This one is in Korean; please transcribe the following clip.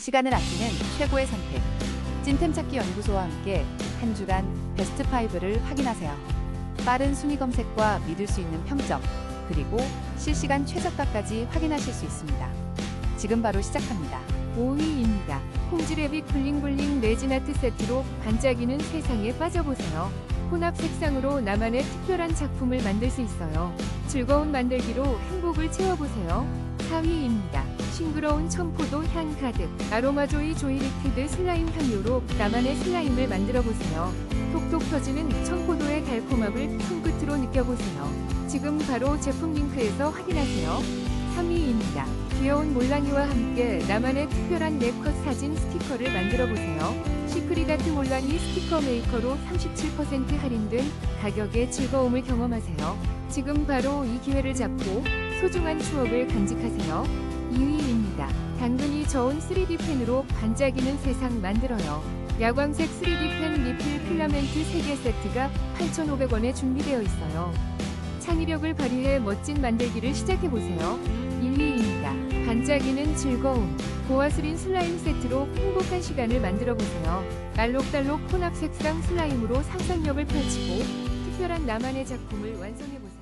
시간을 아끼는 최고의 선택. 찐템 찾기 연구소와 함께 한 주간 베스트 5를 확인하세요. 빠른 순위 검색과 믿을 수 있는 평점, 그리고 실시간 최저가까지 확인하실 수 있습니다. 지금 바로 시작합니다. 5위입니다. 홈즈레비 블링블링 레지나트 세트로 반짝이는 세상에 빠져보세요. 혼합 색상으로 나만의 특별한 작품을 만들 수 있어요. 즐거운 만들기로 행복을 채워보세요. 4위입니다. 싱그러운 청포도 향 가득 아로마조이 조이 리퀴드 슬라임 향료로 나만의 슬라임을 만들어보세요. 톡톡 터지는 청포도의 달콤함을 손끝으로 느껴보세요. 지금 바로 제품 링크에서 확인하세요. 3위입니다. 귀여운 몰랑이와 함께 나만의 특별한 네컷 사진 스티커를 만들어 보세요. 시크릿 아트 몰랑이 스티커 메이커로 37% 할인된 가격의 즐거움을 경험하세요. 지금 바로 이 기회를 잡고 소중한 추억을 간직하세요. 2위입니다. 저온 3D 펜으로 반짝이는 세상 만들어요. 야광색 3D 펜 리필 필라멘트 3개 세트가 8,500원에 준비되어 있어요. 창의력을 발휘해 멋진 만들기를 시작해보세요. 2위입니다. 반짝이는 즐거움. 고화슬인 슬라임 세트로 행복한 시간을 만들어보세요. 알록달록 혼합 색상 슬라임으로 상상력을 펼치고 특별한 나만의 작품을 완성해보세요.